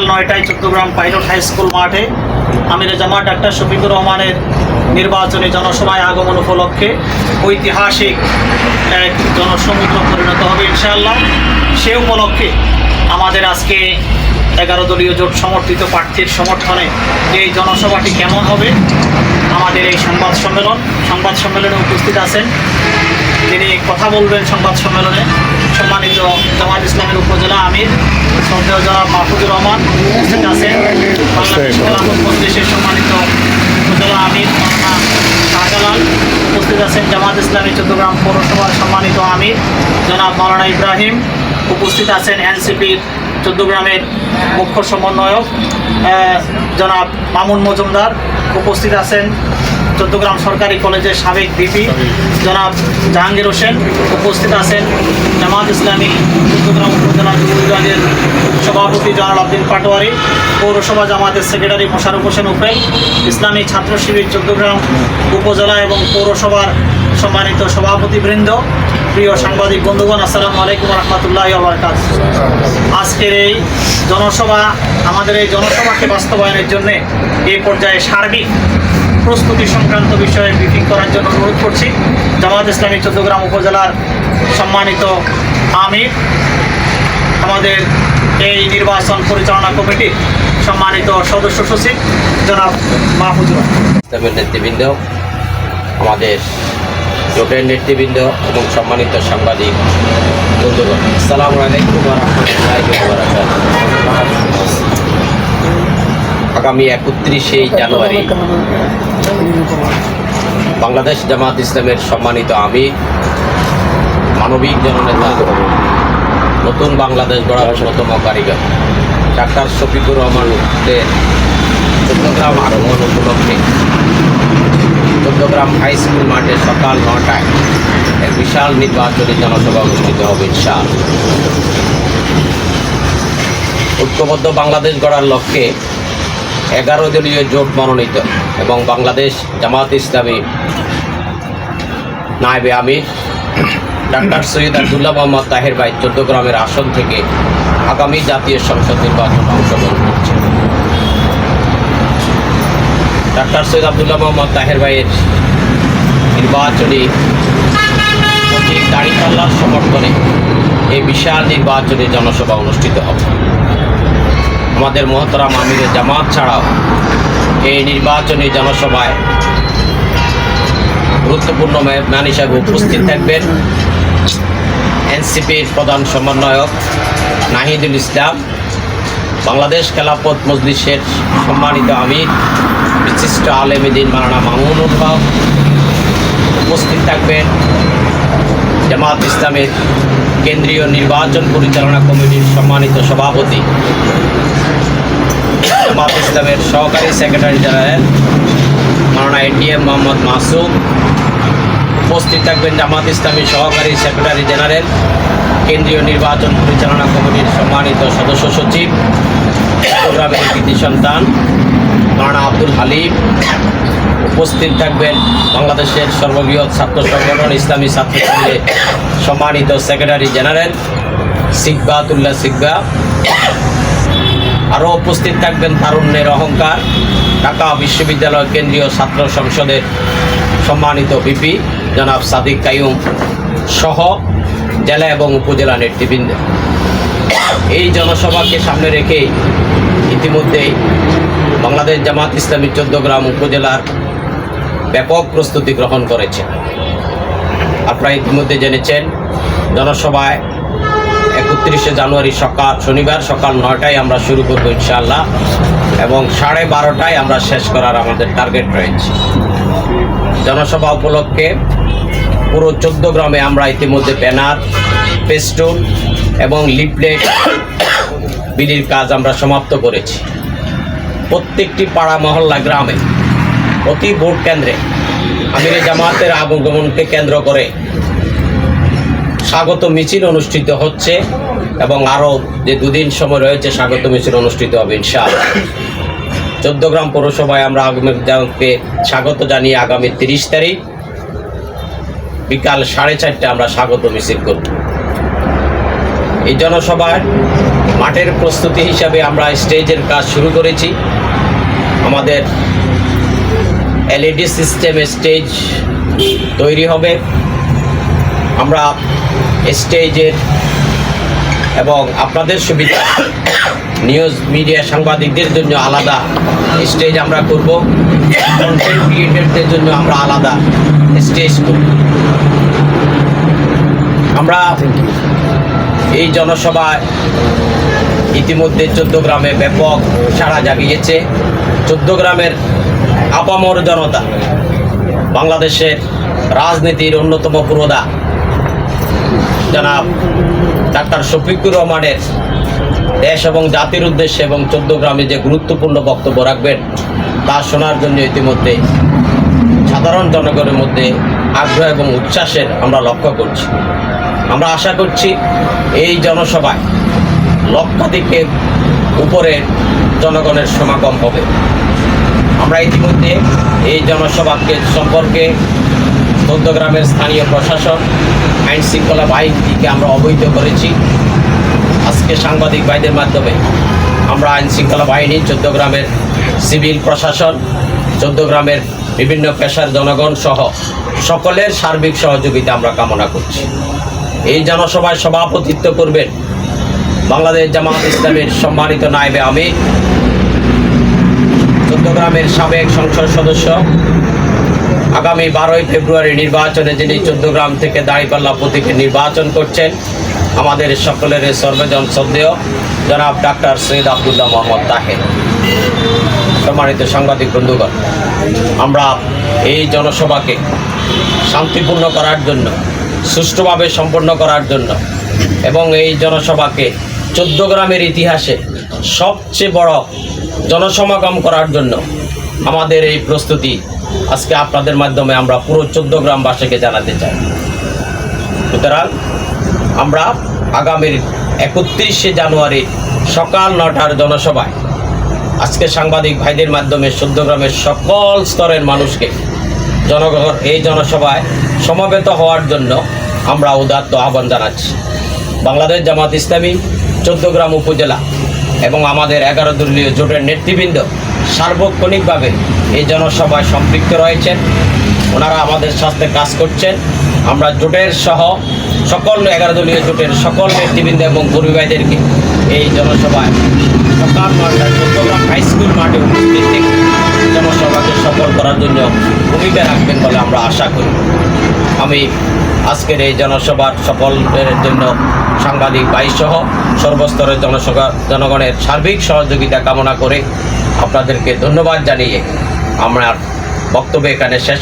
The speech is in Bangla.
নয়টায় চট্টগ্রাম পাইলট হাই স্কুল মাঠে আমিরে জামাত ডাক্তার শফিকুর রহমানের নির্বাচনী জনসভায় আগমন উপলক্ষে ঐতিহাসিক এক জনসমুদ্র পরিণত হবে ইনশাআল্লাহ। সে উপলক্ষে আমাদের আজকে এগারো দলীয় জোট সমর্থিত প্রার্থীর সমর্থনে এই জনসভাটি কেমন হবে আমাদের এই সংবাদ সম্মেলন। সংবাদ সম্মেলনে উপস্থিত আছেন। তিনি কথা বলবেন সংবাদ সম্মেলনে। সম্মানিত জামাত ইসলামের উপজেলা আমির সন্দেহ জনাব মাহফুজুর রহমান উপস্থিত আছেন। বাংলাদেশ খেলাফত মজলিসের সম্মানিত উপজেলা আমির শাহজালাল উপস্থিত আছেন। জামাত ইসলামী চট্টগ্রাম পৌরসভার সম্মানিত আমির জনাব মৌলানা ইব্রাহিম উপস্থিত আছেন। এনসিপির চট্টগ্রামের মুখ্য সমন্বয়ক জনাব মামুন মজুমদার উপস্থিত আছেন। চট্টগ্রাম সরকারি কলেজের সাবেক ভিপি, জনাব জাহাঙ্গীর হোসেন উপস্থিত আছেন। জামাত ইসলামী চট্টগ্রাম উপজেলা বিভাগের সভাপতি জনাল আব্দিন পাটোয়ারি, পৌরসভা জামাতের সেক্রেটারি মোশারফ হোসেন উপেল ইসলামী ছাত্র শিবির চট্টগ্রাম উপজেলা এবং পৌরসভার সম্মানিত সভাপতিবৃন্দ, প্রিয় সাংবাদিক বন্ধুগণ, আসসালামু আলাইকুম রহমতুল্লাহ আবরকাত আজকের এই জনসভা, আমাদের এই জনসভাকে বাস্তবায়নের জন্যে এই পর্যায়ে সার্বিক প্রস্তুতি সংক্রান্ত বিষয়ে ব্রিফিং করার জন্য অনুরোধ করছি জামাত ইসলামী চট্টগ্রাম উপজেলার সম্মানিত আমির, আমাদের এই নির্বাচন পরিচালনা কমিটির সম্মানিত সদস্য সচিব, জনাব মাহফুজুর রহমান। নেতৃবৃন্দ, আমাদের জোটের নেতৃবৃন্দ এবং সম্মানিত সাংবাদিক বন্ধুগণ আলাইকুম রহমতুল্লাহ আগামী একত্রিশে জানুয়ারি। বাংলাদেশ জামাত ইসলামের সম্মানিত আমি, মানবিক জননেতা, নতুন বাংলাদেশ গড়ার অন্যতম কারিগর, ডাক্তার শফিকুর রহমানের চট্টগ্রাম আগমন উপলক্ষে চট্টগ্রাম হাই স্কুল মাঠে সকাল নটায় এক বিশাল নির্বাচনী জনসভা অনুষ্ঠিত হবে ঐক্যবদ্ধ বাংলাদেশ গড়ার লক্ষ্যে এগারো দলীয় জোট মনোনীত এবং বাংলাদেশ জামাত ইসলামী নায়েবে আমির, ডাক্তার সৈয়দ আবদুল্লাহ মোহাম্মদ তাহের ভাই চট্টগ্রামের আসন থেকে আগামী জাতীয় সংসদ নির্বাচনে অংশগ্রহণ করছে ডাক্তার সৈয়দ আবদুল্লাহ মোহাম্মদ তাহের ভাইয়ের নির্বাচনী দাঁড়িপাল্লার সমর্থনে এই বিশাল নির্বাচনী জনসভা অনুষ্ঠিত হবে। আমাদের মহতরাম আমিরের জামাত ছাড়াও এই নির্বাচনী জনসভায় গুরুত্বপূর্ণ মেহমান হিসাবে উপস্থিত থাকবেন। এনসিপির প্রধান সমন্বয়ক নাহিদুল ইসলাম, বাংলাদেশ খেলাপথ মজলিসের সম্মানিত আমির, বিশিষ্ট আলেমেদিন মারানা মামুনুল হক উপস্থিত থাকবেন। জামাত ইসলামের কেন্দ্রীয় নির্বাচন পরিচালনা কমিটির সম্মানিত সভাপতি, জামাত ইসলামের সহকারী সেক্রেটারি জেনারেল মারানা এটিএম মোহাম্মদ মাসুম উপস্থিত থাকবেন জামাত ইসলামী সহকারী সেক্রেটারি জেনারেল, কেন্দ্রীয় নির্বাচন পরিচালনা কমিটির সম্মানিত সদস্য সচিব চট্টগ্রামের কৃতি সন্তান মারানা আব্দুল হালিম উপস্থিত থাকবেন বাংলাদেশের সর্ববৃহৎ ছাত্র সংগঠন ইসলামী ছাত্র সংঘের সম্মানিত সেক্রেটারি জেনারেল সিকবাতুল্লাহ সিকবা। আরও উপস্থিত থাকবেন তারুণ্যের অহংকার, ঢাকা বিশ্ববিদ্যালয় কেন্দ্রীয় ছাত্র সংসদের সম্মানিত ভিপি জনাব সাদিক কাইয়ুম সহ জেলা এবং উপজেলা নেতৃবৃন্দ। এই জনসভাকে সামনে রেখে ইতিমধ্যেই বাংলাদেশ জামাত ইসলামী চোদ্দগ্রাম উপজেলার ব্যাপক প্রস্তুতি গ্রহণ করেছে আপনারা ইতিমধ্যে জেনেছেন, জনসভায় একত্রিশে জানুয়ারি সকাল, শনিবার সকাল নয়টায় আমরা শুরু করব ইনশাআল্লাহ এবং সাড়ে বারোটায় আমরা শেষ করার আমাদের টার্গেট রয়েছে। জনসভা উপলক্ষে পুরো চোদ্দ গ্রামে আমরা ইতিমধ্যে ব্যানার পেস্টুন এবং লিফলেট বিলির কাজ আমরা সমাপ্ত করেছি। প্রত্যেকটি পাড়া মহল্লা গ্রামে প্রতি ভোট কেন্দ্রে আমিরে জামাতের আগমনকে কেন্দ্র করে স্বাগত মিছিল অনুষ্ঠিত হচ্ছে এবং আরও যে দুদিন সময় রয়েছে স্বাগত মিছিল অনুষ্ঠিত হবে, ইনশাআল্লাহ। চোদ্দগ্রাম পৌরসভায় আমরা আগামীকে স্বাগত জানিয়ে আগামী তিরিশ তারিখ বিকাল সাড়ে চারটে আমরা স্বাগত মিছিল করব। এই জনসভার মাঠের প্রস্তুতি হিসাবে আমরা স্টেজের কাজ শুরু করেছি। আমাদের এলইডি সিস্টেম স্টেজ তৈরি হবে। আমরা স্টেজের এবং আপনাদের সুবিধা নিউজ মিডিয়া সাংবাদিকদের জন্য আলাদা স্টেজ আমরা করব। কন্টেন্ট ক্রিয়েটরদের জন্য আমরা আলাদা স্টেজ করব। আমরা এই জনসভায় ইতিমধ্যে চোদ্দ গ্রামে ব্যাপক সাড়া জাগিয়েছে। চোদ্দ গ্রামের আপামর জনতা, বাংলাদেশের রাজনীতির অন্যতম পুরোধা জনাব ডাক্তার শফিকুর রহমানের দেশ এবং জাতির উদ্দেশ্যে এবং চোদ্দ গ্রামে যে গুরুত্বপূর্ণ বক্তব্য রাখবেন, তা শোনার জন্য ইতিমধ্যে সাধারণ জনগণের মধ্যে আগ্রহ এবং উচ্ছ্বাসের আমরা লক্ষ্য করছি। আমরা আশা করছি এই জনসভায় লক্ষাধিকের উপরে জনগণের সমাগম হবে। আমরা ইতিমধ্যে এই জনসভাকে সম্পর্কে চোদ্দ গ্রামের স্থানীয় প্রশাসন, আইন শৃঙ্খলা বাহিনীকে আমরা অবহিত করেছি। আজকে সাংবাদিক ভাইদের মাধ্যমে আমরা আইন শৃঙ্খলা বাহিনী গ্রামের সিভিল প্রশাসন গ্রামের বিভিন্ন পেশার জনগণ সহ সকলের সার্বিক সহযোগিতা আমরা কামনা করছি। এই জনসভায় সভাপতিত্ব করবেন বাংলাদেশ জামাত ইসলামের সম্মানিত নায়েবে আমি চোদ্দগ্রামের সাবেক সংসদ সদস্য আগামী বারোই ফেব্রুয়ারি নির্বাচনে যিনি চোদ্দগ্রাম থেকে দাঁড়িপাল্লা প্রতীকে নির্বাচন করছেন, আমাদের সকলের সর্বজন শ্রদ্ধেয় জনাব ডাক্তার সৈয়দ আবদুল্লাহ মোহাম্মদ তাহের। সম্মানিত সাংবাদিক বন্ধুগণ, আমরা এই জনসভাকে শান্তিপূর্ণ করার জন্য, সুষ্ঠুভাবে সম্পন্ন করার জন্য এবং এই জনসভাকে চোদ্দ গ্রামের ইতিহাসে সবচেয়ে বড় জনসমাগম করার জন্য আমাদের এই প্রস্তুতি আজকে আপনাদের মাধ্যমে আমরা পুরো চোদ্দ গ্রামবাসীকে জানাতে চাই। সুতরাং আমরা আগামীর একত্রিশে জানুয়ারি সকাল নটার জনসভায় আজকে সাংবাদিক ভাইদের মাধ্যমে গ্রামের সকল স্তরের মানুষকে জনগণ এই জনসভায় সমবেত হওয়ার জন্য আমরা উদাত্ত আহ্বান জানাচ্ছি। বাংলাদেশ জামাত ইসলামী চোদ্দগ্রাম উপজেলা এবং আমাদের এগারো দলীয় জোটের নেতৃবৃন্দ সার্বক্ষণিকভাবে এই জনসভায় সম্পৃক্ত রয়েছেন। ওনারা আমাদের সাথে কাজ করছেন। আমরা জোটের সহ সকল এগারো দলীয় জোটের সকল নেতৃবৃন্দ এবং কর্মী ভাইদেরকে এই জনসভায় সকাল নয়টায় চট্টগ্রাম হাই স্কুল মাঠে উপস্থিত জনসভাকে সফল করার জন্য ভূমিকা রাখবেন বলে আমরা আশা করি। আমি আজকের এই জনসভার সফলের জন্য সাংবাদিক বাইশ সহ সর্বস্তরের জনসংখ্যা জনগণের সার্বিক সহযোগিতা কামনা করে আপনাদেরকে ধন্যবাদ জানিয়ে আমার বক্তব্য এখানে শেষ